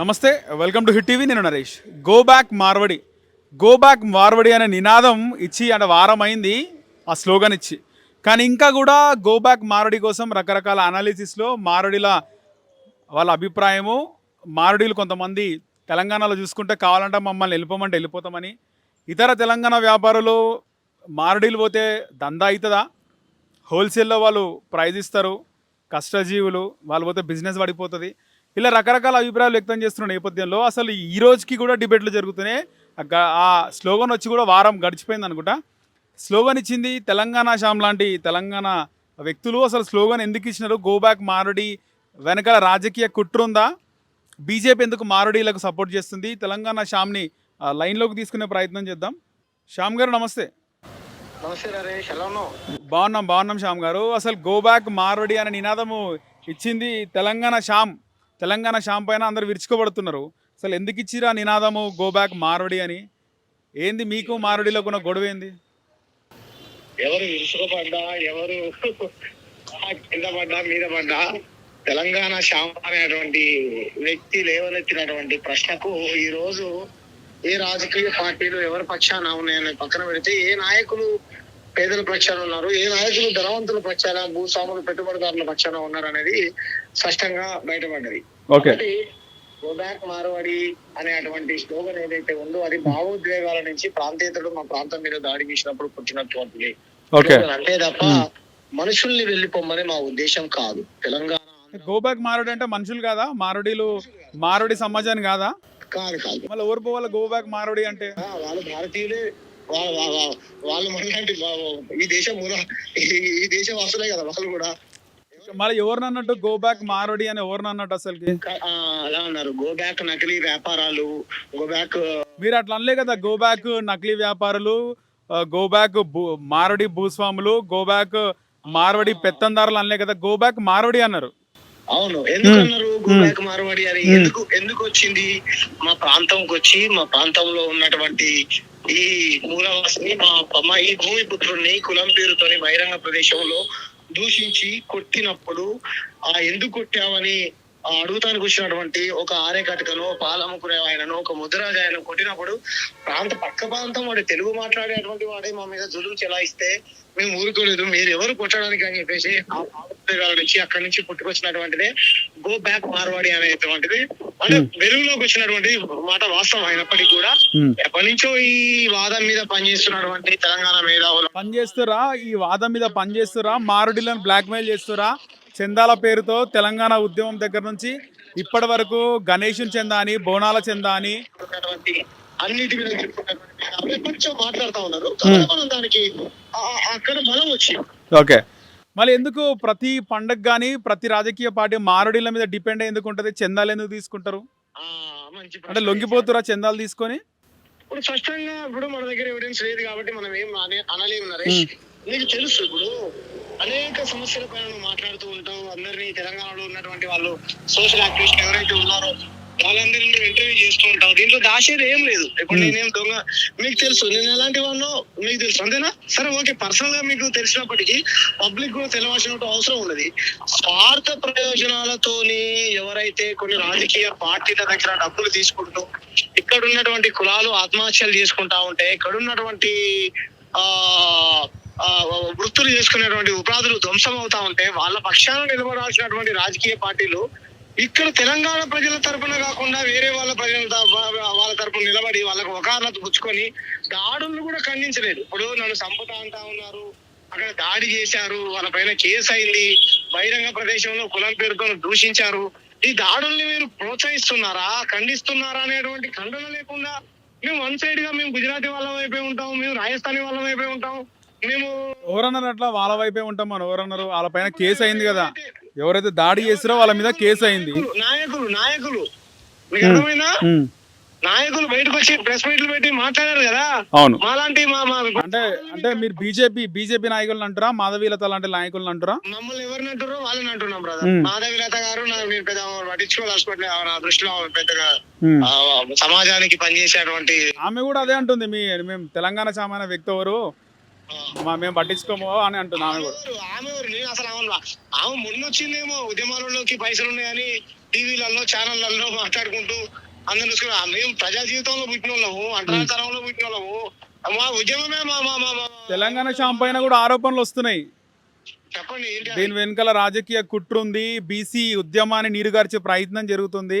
నమస్తే welcome to hit TV నేను Naresh. Go back Marwadi go back Marwadi అనే నినాదం ఇచ్చి అంటే వారం అయింది ఆ స్లోగన్ ఇచ్చి. కానీ ఇంకా కూడా గో బ్యాక్ మారడి కోసం రకరకాల అనాలిసిస్లో మారడిల వాళ్ళ అభిప్రాయము మారడీలు కొంతమంది తెలంగాణలో చూసుకుంటే కావాలంటే మమ్మల్ని వెళ్ళిపోమంటే వెళ్ళిపోతామని. ఇతర తెలంగాణ వ్యాపారులు మారడీలు పోతే దందా అవుతుందా హోల్సేల్లో వాళ్ళు ప్రైజ్ ఇస్తారు కష్టజీవులు వాళ్ళు పోతే బిజినెస్ పడిపోతుంది. ఇలా రకరకాల అభిప్రాయాలు వ్యక్తం చేస్తున్న నేపథ్యంలో అసలు ఈ రోజుకి కూడా డిబేట్లు జరుగుతున్నాయి ఆ స్లోగన్ వచ్చి కూడా వారం గడిచిపోయింది అనుకుంటా. స్లోగన్ ఇచ్చింది తెలంగాణ శ్యామ్ లాంటి తెలంగాణ వ్యక్తులు. అసలు స్లోగన్ ఎందుకు ఇచ్చినారు? గో బ్యాక్ మారడి వెనకాల రాజకీయ కుట్ర ఉందా? బీజేపీ ఎందుకు మారడీలకు సపోర్ట్ చేస్తుంది? తెలంగాణ శ్యామ్ని లైన్లోకి తీసుకునే ప్రయత్నం చేద్దాం. శ్యామ్ గారు నమస్తే. నమస్తే నరేష్ ఎలా ఉన్నావు? బాగున్నాం బాగున్నాం శ్యామ్ గారు. అసలు గో బ్యాక్ మార్వడి అనే నినాదము ఇచ్చింది తెలంగాణ శ్యామ్. తెలంగాణ శ్యామ్ పైన అందరు విరుచుకోబడుతున్నారు అసలు ఎందుకు ఇచ్చిరా నినాదము గో బ్యాక్ మార్వడి అని? ఏంది మీకు మారడిలో ఉన్న గొడవ ఏంది? ఎవరు విరుచుకోపడ్డా ఎవరు కింద పడ్డా మీద పడ్డా? తెలంగాణ శ్యామ అనేటువంటి వ్యక్తి లేవనెత్తినటువంటి ప్రశ్నకు ఈ రోజు ఏ రాజకీయ పార్టీలు ఎవరి పక్షాన ఉన్నాయని పక్కన పెడితే ఏ నాయకులు పేదల పక్షాన ఉన్నారు ఏ నాయకులు ధనవంతుల పక్షాన భూస్వాములు పెట్టుబడిదారుల పక్షాన ఉన్నారు అనేది స్పష్టంగా బయటపడ్డది. ఓకే. కాబట్టి గో బ్యాక్ మారవాడి అనేటువంటి స్లోగన్ ఏదైతే ఉందో అది భావోద్వేగాల నుంచి ప్రాంతీయతలు మా ప్రాంతం మీద దాడి చేసినప్పుడు పుట్టినటువంటిది అంతే తప్ప మనుషుల్ని వెళ్ళిపోమని మా ఉద్దేశం కాదు. తెలంగాణ ఆంధ్ర గో బ్యాక్ మారడి అంటే మనుషులు కాదా? మారడీలు మారడి సమాజాన్ని కాదా? కాదు కాదు. మళ్ళీ ఎవరు పోవాలి గో బ్యాక్ మారడి అంటే? వాళ్ళు భారతీయులే. వా- వా- వా- వాళ్ళు మనలాంటి ఈ దేశం మూల ఈ- ఈ దేశ వాసులే కదా వాళ్ళు కూడా. మళ్ళీ ఎవరిని అన్నట్టు గో బ్యాక్ మారడి అని ఎవరిని అన్నట్టు అసలుకి అలా అన్నారు. గో బ్యాక్ నకిలీ వ్యాపారాలు గో బ్యాక్ మీరు అట్లా అనలే కదా గో బ్యాక్ నకిలీ వ్యాపారులు గో బ్యాక్ మారడి భూస్వాములు గో బ్యాక్ మార్వడి పెత్తందారులు అనలే కదా గో బ్యాక్ మార్వడి అన్నారు. అవును. ఎందుకు అన్నారు గో బ్యాక్ మార్వాడి అని? ఎందుకు ఎందుకు వచ్చింది? మా ప్రాంతంకి వచ్చి మా ప్రాంతంలో ఉన్నటువంటి ఈ మూలవాసిని మా మా ఈ భూమి పుత్రుడిని కులం పేరుతోని బహిరంగ ప్రదేశంలో దూషించి కొట్టినప్పుడు ఆ ఎందుకు కొట్టావని అడుగుతానికి వచ్చినటువంటి ఒక ఆరేకటకను పాలముకునే ఆయనను ఒక ముద్రరాజు ఆయన కొట్టినప్పుడు ప్రాంత పక్క ప్రాంతం వాడు తెలుగు మాట్లాడేటువంటి వాడే మా మీద జులుం చెలాయిస్తే మేము ఊరుకోలేదు. మీరు ఎవరు కొట్టడానికి అని చెప్పేసి ఆ నుంచి అక్కడి నుంచి పుట్టుకొచ్చినటువంటిదే గో బ్యాక్ మార్వాడి అనేటువంటిది. అంటే వెలుగులోకి వచ్చినటువంటి మాట వాస్తవం అయినప్పటికీ కూడా ఎప్పటి నుంచో ఈ వాదం మీద పనిచేస్తున్నటువంటి తెలంగాణ మేధావులు. పని చేస్తురా ఈ వాదం మీద పని చేస్తురా మారుడిలను బ్లాక్మెయిల్ చేస్తురా చందాల పేరుతో తెలంగాణ ఉద్యమం దగ్గర నుంచి ఇప్పటి వరకు గణేషుని చందా అని బోనాల చందా అని అన్నిటి మీద మాట్లాడుతూ ఉన్నారు. కాబట్టి మనం దానికి ఆ- అక్కడ బలం వచ్చింది ఓకే. మళ్ళీ ఎందుకు ప్రతి పండగ కానీ ప్రతి రాజకీయ పార్టీ మారుడిల మీద డిపెండ్ అయ్యి ఎందుకు ఉంటుంది? చందాలు ఎందుకు తీసుకుంటారు. అంటే లొంగిపోతురా చందాలు తీసుకొని? ఇప్పుడు స్పష్టంగా ఇప్పుడు మన దగ్గర ఎవిడెన్స్ లేదు కాబట్టి మనం ఏం అనే- అనలేము నరేష్. నీకు తెలుసు ఇప్పుడు అనేక సమస్యల పైన నువ్వు మాట్లాడుతూ ఉంటావు. అందరినీ తెలంగాణలో ఉన్నటువంటి వాళ్ళు సోషల్ యాక్టివిస్ట్ ఎవరైతే ఉన్నారో వాళ్ళందరినీ ఇంటర్వ్యూ చేస్తూ ఉంటావు. దీంట్లో దాచేది ఏం లేదు. ఇప్పుడు నేనేం దొంగ? మీకు తెలుసు నేను ఎలాంటి వాడినో మీకు తెలుసు అంతేనా? సరే ఓకే పర్సనల్గా మీకు తెలిసినప్పటికీ పబ్లిక్ కూడా తెలవాల్సిన అవసరం ఉన్నది. స్వార్థ ప్రయోజనాలతోని ఎవరైతే కొన్ని రాజకీయ పార్టీల దగ్గర డబ్బులు తీసుకుంటూ ఇక్కడ ఉన్నటువంటి కులాలు ఆత్మహత్యలు చేసుకుంటా ఉంటే ఇక్కడ ఉన్నటువంటి ఆ, వృత్తులు చేసుకునేటువంటి ఉపాధులు ధ్వంసం అవుతా ఉంటే వాళ్ళ పక్షాన నిలబడాల్సినటువంటి రాజకీయ పార్టీలు ఇక్కడ తెలంగాణ ప్రజల తరపున కాకుండా వేరే వాళ్ళ ప్రజల వాళ్ళ తరపున నిలబడి వాళ్ళకు వకాలత పుచ్చుకొని దాడులను కూడా ఖండించలేదు. ఇప్పుడు నన్ను సంపద అంటా ఉన్నారు అక్కడ దాడి చేశారు వాళ్ళ పైన కేసు అయింది బహిరంగ ప్రదేశంలో కులం పేరుతో దూషించారు. ఈ దాడుల్ని మీరు ప్రోత్సహిస్తున్నారా ఖండిస్తున్నారా అనేటువంటి ఖండన లేకుండా మేము వన్ సైడ్గా మేము గుజరాతీ వాళ్ళ వైపే ఉంటాం మేము రాజస్థానీ వాళ్ళ వైపే ఉంటాం మేము ఎవరన్నారు అట్లా వాళ్ళ వైపే ఉంటాం మనం. ఎవరన్నారు వాళ్ళ పైన కేసు అయింది కదా. ఎవరైతే దాడి చేస్తారో వాళ్ళ మీద కేసు అయింది. నాయకులు నాయకులు మీకు నాయకులు బయటకు వచ్చి ప్రెస్ మీట్లు పెట్టి మాట్లాడారు కదా? అవును. మాలాంటి అంటే అంటే మీరు బీజేపీ బీజేపీ నాయకులను అంటారా? మాధవీలత లాంటి నాయకులను అంటారా? మమ్మల్ని ఎవరిని అంటారో వాళ్ళని అంటున్నాం బ్రదర్ మ్మ్. మాధవి లత గారు నేను పెద్ద పట్టించుకోవాల్సుకోవట్లేదు ఆమె నా దృష్టిలో పెద్దగా సమాజానికి పనిచేసేటువంటి ఆమె కూడా అదే అంటుంది మీ మేము తెలంగాణ సామాన్య వ్యక్తి ఎవరు? మా మేము పట్టించుకోము అని అంటుంది ఆమె కూడా? ఆమె? నేను అసలు ఆమె ఆమె మొన్న వచ్చిందేమో ఉద్యమాలలోకి పైసలు ఉన్నాయని టీవీలలో ఛానళ్ళలో మాట్లాడుకుంటూ అందరు మేము ప్రజా జీవితంలో పుట్టిన వాళ్ళము అంటరాంతరంలో పుట్టిన వాళ్ళము మా ఉద్యమమే మా మా మా తెలంగాణ షాం పైన కూడా ఆరోపణలు వస్తున్నాయి చెప్పండి? దీని వెనుకల రాజకీయ కుట్ర ఉంది బీసీ ఉద్యమాన్ని నీరుగార్చే ప్రయత్నం జరుగుతుంది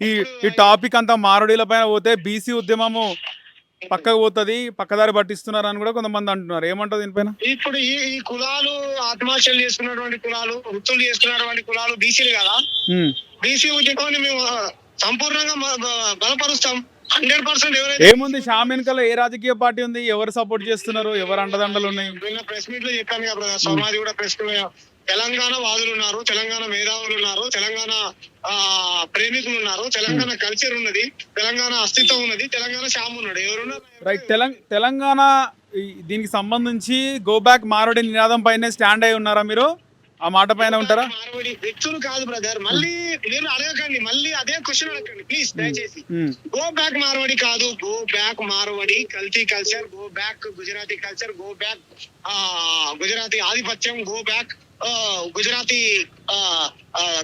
ఈ ఈ టాపిక్ అంతా మారుడీల పైన పోతే బీసీ ఉద్యమము పక్కకు పోతుంది పక్కదారి పట్టిస్తున్నారు అని కూడా కొంతమంది అంటున్నారు. ఏమంటారు దీనిపైన ఇప్పుడు ఈ ఈ కులాలు ఆత్మహత్యలు చేసుకున్నటువంటి కులాలు వృత్తులు చేసుకున్నటువంటి కులాలు బీసీలు కదా. బీసీ ఉద్యమాన్ని మేము సంపూర్ణంగా బలపరుస్తాం. హండ్రెడ్ పర్సెంట్ ఎవరైతే ఏముంది? షాం వెనుకల ఏ రాజకీయ పార్టీ ఉంది? ఎవరు సపోర్ట్ చేస్తున్నారు? ఎవరు అండదండలు ఉన్నాయి? ప్రెస్ మీట్లో చెప్పాను కదా సోమాది కూడా ప్రెస్ తెలంగాణ వాదులు ఉన్నారు తెలంగాణ మేధావులు ఉన్నారు తెలంగాణ ఆ ప్రేమికులు ఉన్నారు తెలంగాణ కల్చర్ ఉన్నది తెలంగాణ అస్తిత్వం ఉన్నది తెలంగాణ శ్యామ్ ఉన్నాడు. ఎవరున్నారు రైట్ తెలంగాణ దీనికి సంబంధించి గో బ్యాక్ మారడి నినాదం పైనే స్టాండ్ అయి ఉన్నారా మీరు? ఆ మాట పైన ఉంటారా? మార్వాడి వ్యక్తులు కాదు బ్రదర్ మళ్ళీ మీరు అడగకండి మళ్ళీ అదే క్వశ్చన్ అడగండి ప్లీజ్ దయచేసి. గో బ్యాక్ మార్వాడి కాదు గో బ్యాక్ మార్వాడి కల్తీ culture go back Gujarati culture go back ఆ గుజరాతీ ఆధిపత్యం గో బ్యాక్ గుజరాతీ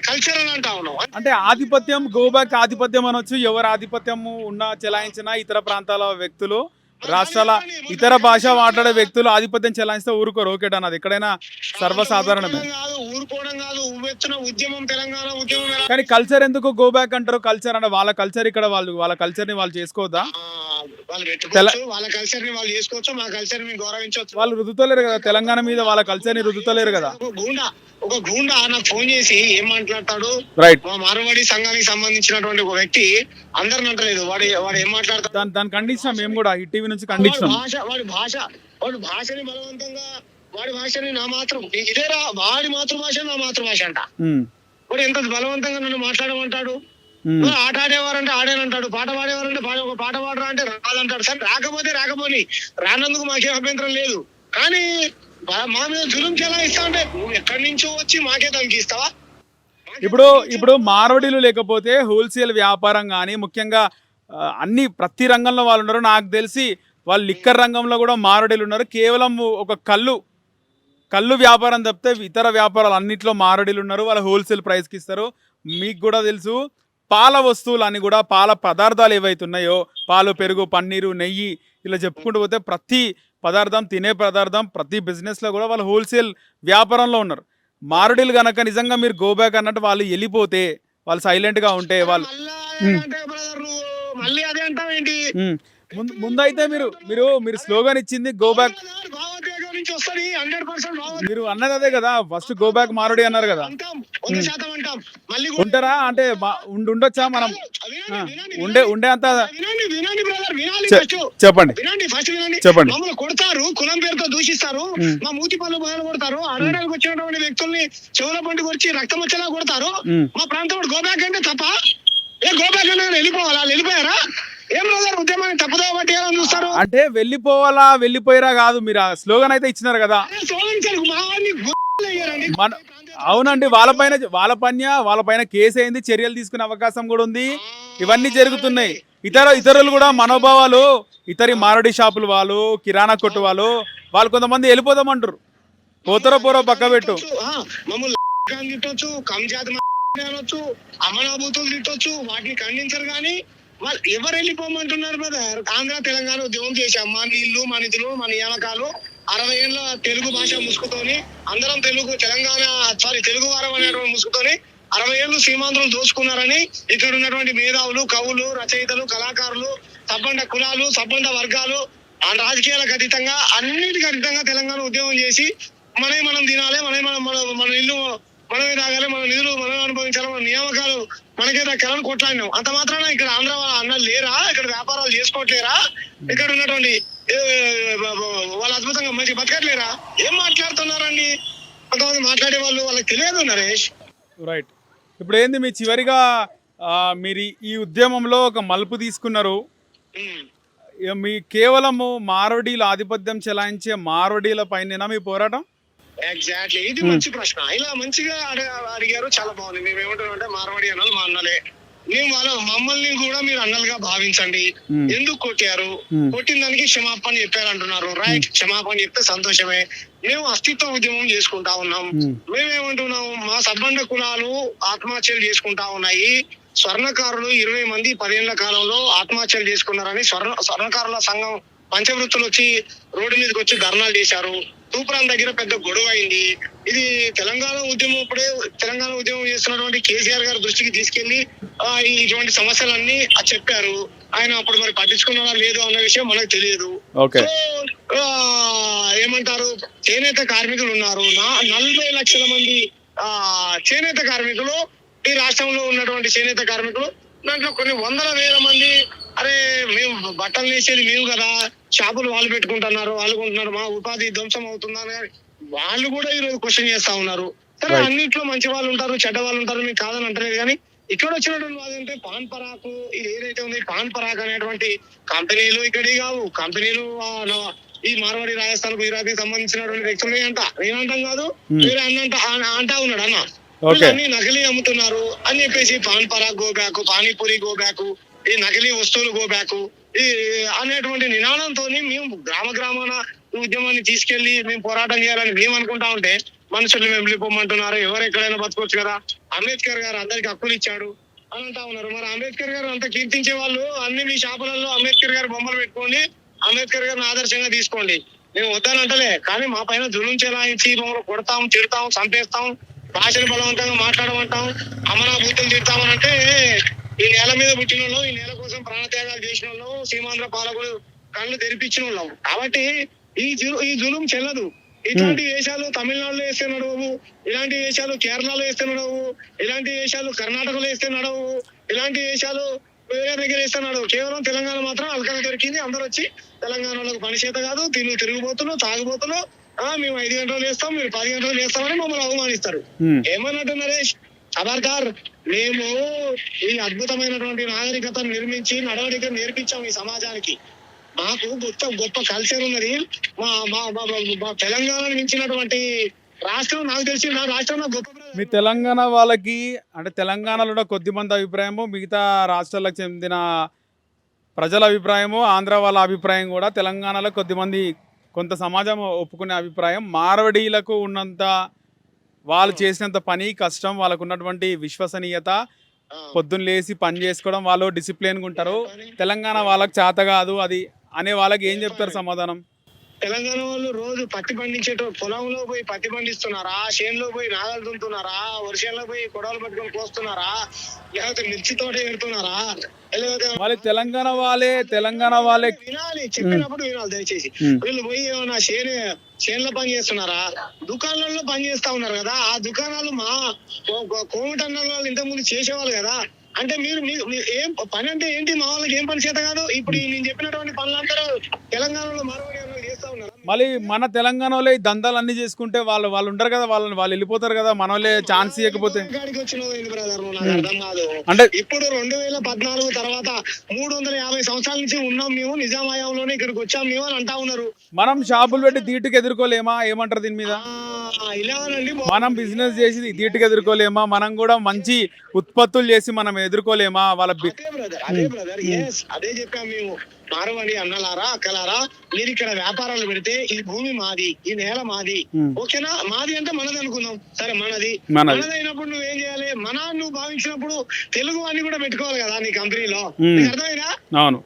కల్చర్ అని అంటా ఉన్నాం. అంటే ఆధిపత్యం గోబ్యాక్ ఆధిపత్యం అనొచ్చు ఎవరు ఆధిపత్యం ఉన్న చెలాయించిన ఇతర ప్రాంతాల వ్యక్తులు రాష్ట్రాల ఇతర భాష మాట్లాడే వ్యక్తులు ఆధిపత్యం చెలాయిస్తే ఊరుకోరు. ఓకే అన్నది ఎక్కడైనా సర్వసాధారణమే. కానీ కల్చర్ ఎందుకు గో బ్యాక్ అంటారు? కల్చర్ అంటే వాళ్ళ కల్చర్ ఇక్కడ వాళ్ళు వాళ్ళ కల్చర్ని వాళ్ళు చేసుకోవద్దా? వాళ్ళు కల్చర్ని వాళ్ళు చేసుకోవచ్చు మా కల్చర్ని గౌరవించవచ్చు. వాళ్ళు రుద్దుతలేరు కదా తెలంగాణ మీద వాళ్ళ కల్చర్ని రుద్దుతలేరు కదా. ఒక గూండా ఒక గూండా నాకు ఫోన్ చేసి ఏం మాట్లాడతాడు? రైట్ మా మార్వాడి సంఘానికి సంబంధించినటువంటి ఒక వ్యక్తి అందరిని అంటలేదు. వాడు వాడు ఏం మాట్లాడతాడు? దాని దాన్ని ఖండించినాం మేము కూడా ఈ టీవీ నుంచి వాడి ఖండించినాం భాష వాడి భాష వాడి భాషని బలవంతంగా వాడి భాషని నా మాతృ ఇదేరా వాడి మాతృభాష నా మాతృభాష అంట. వాడు ఎంత బలవంతంగా నన్ను మాట్లాడమంటాడు? ఆట ఆడేవారంటే ఆడేనంటాడు పాట పాడేవారంటే పాట ఒక పాట పాడరా అంటే రాదంటాడు. సరే రాకపోతే రాకపోని రానందుకు మాకేం అభ్యంతరం లేదు. కానీ మా మీద జులుం ఎలా ఇస్తా అంటే నువ్వు ఎక్కడి నుంచో వచ్చి మాకే తనకి ఇస్తావా ఇప్పుడు ఇప్పుడు మారవడిలు లేకపోతే హోల్సేల్ వ్యాపారం కానీ ముఖ్యంగా అన్ని ప్రతి రంగంలో వాళ్ళు ఉన్నారు. నాకు తెలిసి వాళ్ళు లిక్కర్ రంగంలో కూడా మారడీలు ఉన్నారు. కేవలం ఒక కళ్ళు కళ్ళు వ్యాపారం తప్పితే ఇతర వ్యాపారాలు అన్నిట్లో మారడీలు ఉన్నారు. వాళ్ళు హోల్సేల్ ప్రైస్కి ఇస్తారు. మీకు కూడా తెలుసు పాల వస్తువులు అని కూడా పాల పదార్థాలు ఏవైతే ఉన్నాయో పాలు పెరుగు పన్నీరు నెయ్యి ఇలా చెప్పుకుంటూ పోతే ప్రతి పదార్థం తినే పదార్థం ప్రతి బిజినెస్లో కూడా వాళ్ళు హోల్సేల్ వ్యాపారంలో ఉన్నారు. మారడీలు కనుక నిజంగా మీరు గో బ్యాక్ అన్నట్టు వాళ్ళు వెళ్ళిపోతే వాళ్ళు సైలెంట్గా ఉంటే వాళ్ళు మళ్ళా అదే అంటే. ముందు ముందైతే మీరు మీరు మీరు స్లోగన్ ఇచ్చింది గో బ్యాక్ మీరు అన్నది అదే కదా ఫస్ట్ గో బ్యాక్ మారడి అన్నారు కదా. ఉంటారా? అంటే ఉండొచ్చా మనం? ఉండే. ఉండే అంత చెప్పండి. చెప్పండి. కొడతారు కులం పేరుతో దూషిస్తారు మ్. మూతి పనులు మొదలు కొడతారు అడగడానికి వచ్చినటువంటి వ్యక్తుల్ని చెవుల పండు కొరిచి రక్తం వచ్చేలా కొడతారు మ్. మా ప్రాంతం గోబ్యాక్ అంటే తప్ప ఏ గోబ్యాక్ అంటే వెళ్ళిపోవాలా? వాళ్ళు వెళ్ళిపోయారా? ఏం బ్రదర్ ఉద్యమాన్ని తప్పుదో పట్టేయాలని చూస్తారు? అంటే వెళ్ళిపోవాలా వెళ్ళిపోయారా కాదు మీరు ఆ స్లోగన్ అయితే ఇచ్చినారు కదా. సోలించారు మా వాడిని గొర్రెలు వేయరండి. మన అవునండి వాళ్ళపైన వాళ్ళ పైన వాళ్ళపైన కేసు అయింది చర్యలు తీసుకునే అవకాశం కూడా ఉంది. ఇవన్నీ జరుగుతున్నాయి. ఇతర ఇతరులు కూడా మనోభావాలు ఇతరి మారడి షాపులు వాళ్ళు కిరాణా కొట్టు వాళ్ళు వాళ్ళు కొంతమంది వెళ్ళిపోదామంటారు పోతారో పోరో పక్క పెట్టు ఆ, మమ్మల్ని అని తిట్టొచ్చు కంజాతి అనొచ్చు అమనాభూతులు తిట్టొచ్చు వాటిని ఖండించరు కానీ వాళ్ళు ఎవరు వెళ్ళిపోమంటున్నారు బ్రదర్ ఆంధ్ర తెలంగాణ ఉద్యమం చేశాం. మన ఇల్లు మన నిధులు మన నియామకాలు అరవై ఏళ్ళ తెలుగు భాష ముసుగుతోని అందరం తెలుగు తెలంగాణ సారీ తెలుగు వారం అనేటువంటి ముసుగుతోని అరవై ఏళ్ళు సీమాంధ్రులు దోచుకున్నారని ఇక్కడ ఉన్నటువంటి మేధావులు కవులు రచయితలు కళాకారులు సబ్బండ కులాలు సబ్బండ వర్గాలు ఆ రాజకీయాలకు అతీతంగా అన్నిటికీ అతీతంగా తెలంగాణ ఉద్యమం చేసి మనమే మనం తినాలి మనమే మనం మన మన ఇల్లు మనమే తాగాలి మన నిధులు మనమే అనుభవించాలి మన నియామకాలు మనకే దక్కాలని కొట్లాడినాం. అంత మాత్రాన ఇక్కడ ఆంధ్ర వాళ్ళ అన్నలు లేరా? ఇక్కడ వ్యాపారాలు చేసుకోవట్లేరా? ఇక్కడ ఉన్నటువంటి వాళ్ళు అద్భుతంగా మంచి బతకట్లేరా? ఏం మాట్లాడుతున్నారండి? కొంతమంది మాట్లాడే వాళ్ళు వాళ్ళకి తెలియదు నరేష్. రైట్ ఇప్పుడు ఏంది మీ చివరిగా మీరు ఈ- ఉద్యమంలో ఒక మలుపు తీసుకున్నారు? మీ కేవలము మారవడీల ఆధిపత్యం చెలాయించే మారవడీల పైన మీ పోరాటం? ఎగ్జాక్ట్లీ ఇది మంచి ప్రశ్న. ఇలా మంచిగా అడగ- అడిగారు. చాలా బాగుంది. మేము ఏమంటాం అంటే మార్వాడి అన్నలు మా అన్నలే. మేము వాళ్ళ మమ్మల్ని కూడా మీరు అన్నలుగా భావించండి. Hmm. ఎందుకు కొట్టారు? Hmm. కొట్టిన దానికి క్షమాపణ చెప్పారు అంటున్నారు రైట్ క్షమాపణ చెప్తే సంతోషమే. మేము అస్తిత్వ ఉద్యమం చేసుకుంటా ఉన్నాం. Hmm. మేమేమంటున్నాం? మా సబ్బండ కులాలు ఆత్మహత్యలు చేసుకుంటా ఉన్నాయి. స్వర్ణకారులు ఇరవై మంది పదేళ్ళ కాలంలో ఆత్మహత్యలు చేసుకున్నారని స్వర్ణ స్వర్ణకారుల సంఘం పంచవృత్తులు వచ్చి రోడ్డు మీదకి వచ్చి ధర్నాలు చేశారు. తూప్రాన్ దగ్గర పెద్ద గొడవ అయింది. ఇది తెలంగాణ ఉద్యమం ఇప్పుడే తెలంగాణ ఉద్యమం చేస్తున్నటువంటి కేసీఆర్ గారి దృష్టికి తీసుకెళ్ళి ఇటువంటి సమస్యలన్నీ ఆ చెప్పారు. ఆయన అప్పుడు మరి పట్టించుకున్నారా లేదు అన్న విషయం మనకు తెలియదు. ఏమంటారు? చేనేత కార్మికులు ఉన్నారు. నలభై లక్షల మంది ఆ చేనేత కార్మికులు ఈ రాష్ట్రంలో ఉన్నటువంటి చేనేత కార్మికులు దాంట్లో కొన్ని వందల వేల మంది అరే మేము బట్టలు వేసేది మేము కదా. షాపులు వాళ్ళు పెట్టుకుంటున్నారు వాళ్ళు కొంటున్నారు మా ఉపాధి ధ్వంసం అవుతుందా అని వాళ్ళు కూడా ఈ రోజు క్వశ్చన్ చేస్తా ఉన్నారు. సరే. అన్నిట్లో మంచి వాళ్ళు ఉంటారు చెడ్డ వాళ్ళు ఉంటారు మీకు కాదని అంటలేదు కానీ ఇక్కడ వచ్చినటువంటి వాళ్ళు ఏంటంటే పాన్ పరాకు ఇది ఏదైతే ఉంది పాన్ పరాక్ అనేటువంటి కంపెనీలు ఇక్కడి కావు. కంపెనీలు ఈ మార్వాడి రాజస్థాన్ గుజరాత్ సంబంధించినటువంటి వ్యక్తులే అంట. నేనంటాం కాదు Hmm. వేరే అన్నంట అంటా ఉన్నాడు అన్న. నకిలీ అమ్ముతున్నారు అని చెప్పేసి Pan Parag go back panipuri go back ఈ నకిలీ వస్తువులు గో బ్యాక్ ఈ అనేటువంటి నినాదంతో మేము గ్రామ గ్రామాన ఉద్యమాన్ని తీసుకెళ్ళి మేము పోరాటం చేయాలని మేము అనుకుంటా ఉంటే మనుషులు మేము వెళ్ళిపోమంటున్నారు. ఎవరు ఎక్కడైనా బతకొచ్చు కదా. అంబేద్కర్ గారు అందరికి హక్కులు ఇచ్చాడు అని అంటా ఉన్నారు. మరి అంబేద్కర్ గారు అంత కీర్తించే వాళ్ళు అన్ని మీ షాపులలో అంబేద్కర్ గారు బొమ్మలు పెట్టుకోండి అంబేద్కర్ గారిని ఆదర్శంగా తీసుకోండి. మేము వద్దానంటలే కానీ మా పైన జులుం చెలాయించి మమ్మల్ని కొడతాం తిడతాం చంపేస్తాం. భాషను బలవంతంగా మాట్లాడమంటాం అమనా బూతులు తిడతామని అంటే ఈ నేల మీద పుట్టిన వాళ్ళు ఈ నేల కోసం ప్రాణత్యాగాలు చేసిన వాళ్ళు సీమాంధ్ర పాలకులు కళ్ళు తెరిపించిన వాళ్ళం కాబట్టి ఈ జులు ఈ జులుం చెల్లదు. ఇట్లాంటి వేషాలు తమిళనాడులో వేస్తే నడవవు ఇలాంటి వేషాలు కేరళలో వేస్తే నడవవు ఇలాంటి వేషాలు కర్ణాటకలో వేస్తే నడవవు ఇలాంటి వేషాలు వేరే దగ్గర వేస్తే నడవు కేవలం తెలంగాణ మాత్రం అల్కగా దొరికింది. అందరూ వచ్చి తెలంగాణ వాళ్ళకి పని చేత కాదు తిరుగు తిరిగిపోతులు తాగిపోతులు ఆ మేము ఐదు గంటలు వేస్తాం మీరు పది గంటలు వేస్తామని మమ్మల్ని అవమానిస్తారు. ఉమ్. ఏమన్నట్టు నరేష్? ఖబర్దార్ మేము ఈ అద్భుతమైనటువంటి నాగరికతను నిర్మించి నడవడిక నేర్పించాం ఈ సమాజానికి. మాకు గొప్ప గొప్ప కల్చర్ ఉన్నది. మా మా మా- తెలంగాణను మించినటువంటి రాష్ట్రం నాకు తెలిసి నా రాష్ట్రం గొప్ప మీ తెలంగాణ వాళ్ళకి అంటే తెలంగాణలో కూడా కొద్ది మంది అభిప్రాయము మిగతా రాష్ట్రాలకు చెందిన ప్రజల అభిప్రాయము ఆంధ్ర వాళ్ళ అభిప్రాయం కూడా తెలంగాణలో కొద్దిమంది కొంత సమాజం ఒప్పుకునే అభిప్రాయం మార్వడీలకు ఉన్నంత వాళ్ళు చేసినంత పని కష్టం వాళ్ళకు ఉన్నటువంటి విశ్వసనీయత పొద్దున్న లేచి పని చేసుకోవడం వాళ్ళు డిసిప్లిన్గా ఉంటారు. తెలంగాణ వాళ్ళకి చేత కాదు అది అనే వాళ్ళకి ఏం చెప్తారు సమాధానం? తెలంగాణ వాళ్ళు రోజు పత్తి పండించేట పొలంలో పోయి పత్తి పండిస్తున్నారా? చేనులో పోయి నాగలు దున్నుతున్నారా? వర్షంలో పోయి కొడవలు పట్టుకొని కోస్తున్నారా? లేకపోతే మిర్చి తోట పెడుతున్నారా? మళ్ళీ తెలంగాణ వాళ్ళే తెలంగాణ వాళ్ళే. వినాలి చెప్పినప్పుడు వినాలి దయచేసి. వీళ్ళు పోయి ఏమైనా చేను చేనులో పని చేస్తున్నారా? దుకాణాల్లో పని చేస్తా ఉన్నారు కదా. ఆ దుకాణాలు మా కోమటన్న వాళ్ళు ఇంతకుముందు చేసేవాళ్ళు కదా. అంటే మీరు ఏం పని అంటే ఏంటి? మా వాళ్ళకి ఏం పని చేత కాదు? ఇప్పుడు నేను చెప్పినటువంటి పనులందరూ తెలంగాణలో మరొకటి మళ్ళీ మన తెలంగాణలో ఈ దందాలు అన్ని చేసుకుంటే వాళ్ళు వాళ్ళు ఉండరు కదా వాళ్ళని వాళ్ళు వెళ్ళిపోతారు కదా మన వాళ్ళే ఛాన్స్ ఇవ్వకపోతే. అంటే ఇప్పుడు రెండు వేల పద్నాలుగు తర్వాత మూడు వందల యాభై సంవత్సరాల నుంచి ఉన్నాం మేము నిజామాయంలోనే ఇక్కడికి వచ్చాం మేము అని అంటా ఉన్నారు. మనం షాపులు పెట్టి ధీటుకి ఎదుర్కోలేమా? ఏమంటారు దీని మీద? మనం బిజినెస్ చేసి ధీటుకి ఎదుర్కోలేమా? మనం కూడా మంచి ఉత్పత్తులు చేసి మనం ఎదుర్కోలేమా? వాళ్ళ బ్రదర్ అదే చెప్పాం మేము. మారవండి అన్నలారా అక్కలారా మీరు ఇక్కడ వ్యాపారాలు పెడితే ఈ భూమి మాది ఈ నేల మాది. ఓకేనా? మాది అంటే మనది అనుకుందాం సరే మనది. మనది. మనదైనప్పుడు నువ్వేం చేయాలి? మన నువ్వు భావించినప్పుడు తెలుగు అని కూడా పెట్టుకోవాలి కదా నీ కంపెనీలో. అర్థమైనా అవును.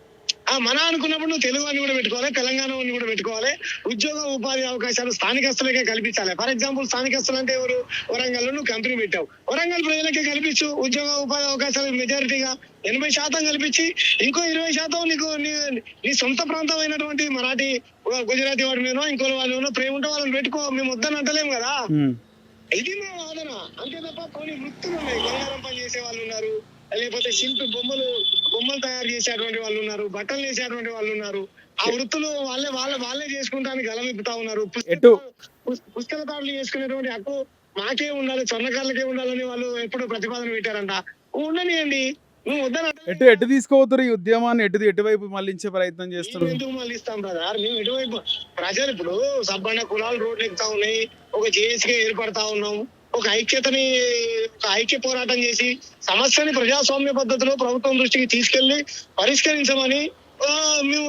ఆ మన అనుకున్నప్పుడు నువ్వు తెలుగు అని కూడా పెట్టుకోవాలి తెలంగాణ అని కూడా పెట్టుకోవాలి. ఉద్యోగ ఉపాధి అవకాశాలు స్థానికస్తులకే కల్పించాలి. ఫర్ ఎగ్జాంపుల్ స్థానికస్తులు అంటే ఎవరు? వరంగల్ నువ్వు కంపెనీ పెట్టావు. వరంగల్ ప్రజలకే కల్పించు. ఉద్యోగ ఉపాధి అవకాశాలు మెజారిటీగా ఎనభై శాతం కల్పించి ఇంకో ఇరవై శాతం నీకు నీ సొంత ప్రాంతం అయినటువంటి మరాఠీ గుజరాతీ వాడి మీద ఇంకో వాళ్ళ మీద ప్రేమ ఉంటే వాళ్ళని పెట్టుకో. మేము వద్దని అంటలేము కదా. ఇది మా వాదన. అంతే తప్ప కొన్ని వృత్తులు ఉన్నాయి. బంగారం పని చేసే వాళ్ళు ఉన్నారు. లేకపోతే శిల్పి బొమ్మలు బొమ్మలు తయారు చేసేటువంటి వాళ్ళు ఉన్నారు బట్టలు వేసేటువంటి వాళ్ళు ఉన్నారు. ఆ వృత్తులు వాళ్ళే వాళ్ళ వాళ్ళే చేసుకుంటానికి గలమిప్పుతా ఉన్నారు? పుస్తక- పుస్తకదారులు చేసుకునేటువంటి హక్కు మాకే ఉండాలి స్వర్ణకారులకే ఉండాలని వాళ్ళు ఎప్పుడు ప్రతిపాదన పెట్టారంట. ఉండనియండి నువ్వు ఎటు ఎటు తీసుకోవద్దు ఈ ఉద్యమాన్ని? ఎటు ఎటువైపు మళ్ళించే ప్రయత్నం మేము చేస్తున్నారు ఎందుకు మళ్ళీ ఇస్తాం బ్రదర్? మేము ఎటువైపు ప్రజలు ఇప్పుడు సబ్బండ కులాలు రోడ్లు ఎక్కుతా ఉన్నాయి ఒక జేఏసీగా ఏర్పడతా ఉన్నాం. ఒక ఐక్యతని ఒక ఐక్య పోరాటం చేసి సమస్యని ప్రజాస్వామ్య పద్ధతిలో ప్రభుత్వం దృష్టికి తీసుకెళ్ళి పరిష్కరించమని మేము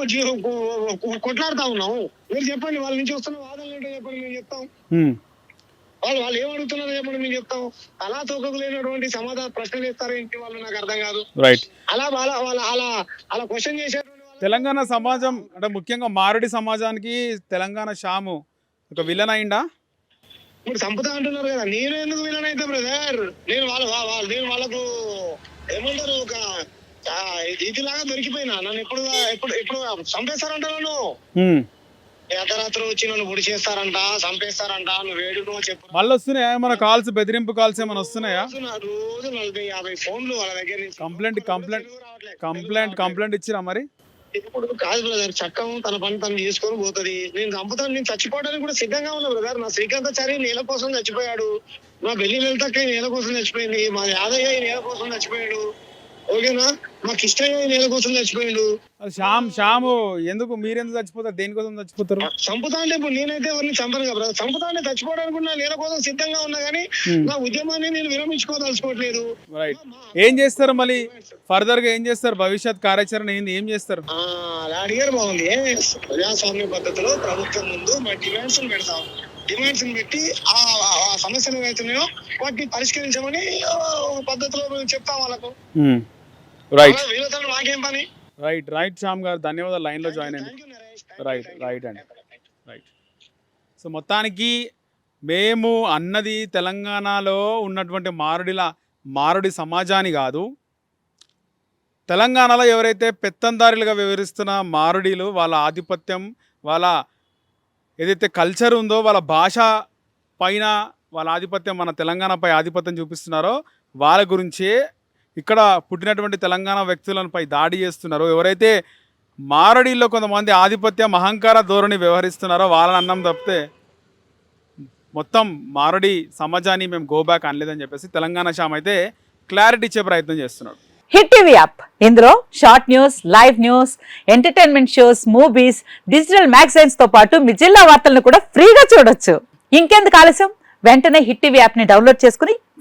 కొట్లాడుతా ఉన్నాం మీరు చెప్పండి వాళ్ళ నుంచి వస్తున్న వాదనలు ఏంటో చెప్పండి మేము చెప్తాం. వాళ్ళు వాళ్ళు ఏం అడుగుతున్నారో చెప్పండి మేము చెప్తాం. అలా తోకకు లేనటువంటి సమాధాన ప్రశ్నలు ఇస్తారు ఇంటి వాళ్ళు? నాకు అర్థం కాదు. రైట్ అలా వాళ్ళ వాళ్ళ అలా అలా క్వశ్చన్ చేసేటువంటి వాళ్ళు తెలంగాణ సమాజం అంటే ముఖ్యంగా మారుడి సమాజానికి తెలంగాణ షాము. ఒక విలన్ అయిందా ఇప్పుడు సంపద అంటున్నారు కదా. నేను ఎందుకు విలన్ అయితే బ్రదర్ నేను వాళ్ళ వాళ్ళ- నేను వాళ్ళకు ఏమంటారు ఒక ఇదిలాగా దొరికిపోయినా. నన్ను ఎప్పుడు ఎప్పుడు ఎప్పుడు చంపేస్తారంట నన్ను. అర్ధరాత్రి వచ్చి నన్ను పొడి చేస్తారంట చంపేస్తారంట నువ్వు వేడుకో చెప్పు. మళ్ళీ వస్తున్నాయా? ఏమైనా కాల్స్ బెదిరింపు కాల్స్ ఏమైనా వస్తున్నాయా? రోజు నలభై యాభై ఫోన్లు వాళ్ళ దగ్గర కంప్లైంట్ కంప్లైంట్. కంప్లైంట్. కంప్లైంట్ ఇచ్చిరా మరి? ఇప్పుడు కాదు బ్రదర్ చక్కం తన పని తను చేసుకొని పోతది. నేను చంపుతాను నేను చచ్చిపోవడానికి కూడా సిద్ధంగా ఉన్నా బ్రదర్. నా శ్రీకాంతాచారి నేల కోసం చచ్చిపోయాడు. నా బెల్లి వెళ్తాక నేల కోసం చచ్చిపోయింది. మా యాదయ్య నేల కోసం చచ్చిపోయాడు. ఓకేనా? మా కిష్టయ్య ఈ నేల కోసం చచ్చిపోయాడు. శ్యామ్ శ్యాము ఎందుకు? మీరెందుకు చచ్చిపోతారు? దేనికోసం చచ్చిపోతారు? చంపుతా అంటే ఇప్పుడు నేనైతే ఎవరిని చంపను కదా చంపుతా అంటే చచ్చిపోవడానికి నా నేల కోసం సిద్ధంగా ఉన్నా కానీ. నా ఉద్యమాన్ని నేను విరమించుకోదలుచుకోవట్లేదు. రైట్ ఏం చేస్తారు మళ్ళీ? ఫర్దర్గా ఏం చేస్తారు? భవిష్యత్ కార్యాచరణ ఏంది? ఏం చేస్తారు? అడిగారు బాగుంది. ఏ ప్రజాస్వామ్య పద్ధతిలో ప్రభుత్వం ముందు మా డిమాండ్స్ పెడతాం. డిమాండ్స్ పెట్టి ఆ సమస్యలు ఏవైతున్నాయో వాటిని పరిష్కరించమని పద్ధతిలో చెప్తాం వాళ్ళకు. రైట్ అలా వీళ్ళతో నాకేం పని? రైట్ రైట్ శ్యామ్ గారు ధన్యవాదాలు లైన్లో జాయిన్ అయింది you, right thank అండి. రైట్ సో మొత్తానికి మేము అన్నది తెలంగాణలో ఉన్నటువంటి మారుడిల మారుడి సమాజాన్ని కాదు తెలంగాణలో ఎవరైతే పెత్తందారులుగా వివరిస్తున్న మారుడీలు వాళ్ళ ఆధిపత్యం వాళ్ళ ఏదైతే కల్చర్ ఉందో వాళ్ళ భాష పైన వాళ్ళ ఆధిపత్యం మన తెలంగాణపై ఆధిపత్యం చూపిస్తున్నారో వాళ్ళ గురించే ఇక్కడ పుట్టినటువంటి తెలంగాణ వ్యక్తులపై దాడి చేస్తున్నారో. ఎవరైతే మారడీల్లో కొంతమంది ఆధిపత్యం అహంకార ధోరణి వ్యవహరిస్తున్నారో వాళ్ళని అన్నం తప్పితే మొత్తం మారడి సమాజాన్ని మేము గోబ్యాక్ అనలేదని చెప్పేసి తెలంగాణ శ్యామ్ అయితే క్లారిటీ ఇచ్చే ప్రయత్నం చేస్తున్నాడు. Hit TV app. ఇందులో short news live news entertainment shows movies digital మ్యాగజైన్స్తో పాటు మీ జిల్లా వార్తలను కూడా ఫ్రీగా చూడొచ్చు. ఇంకెందుకు ఆలస్యం? వెంటనే హిట్ టీవీ యాప్ని డౌన్లోడ్ చేసుకుని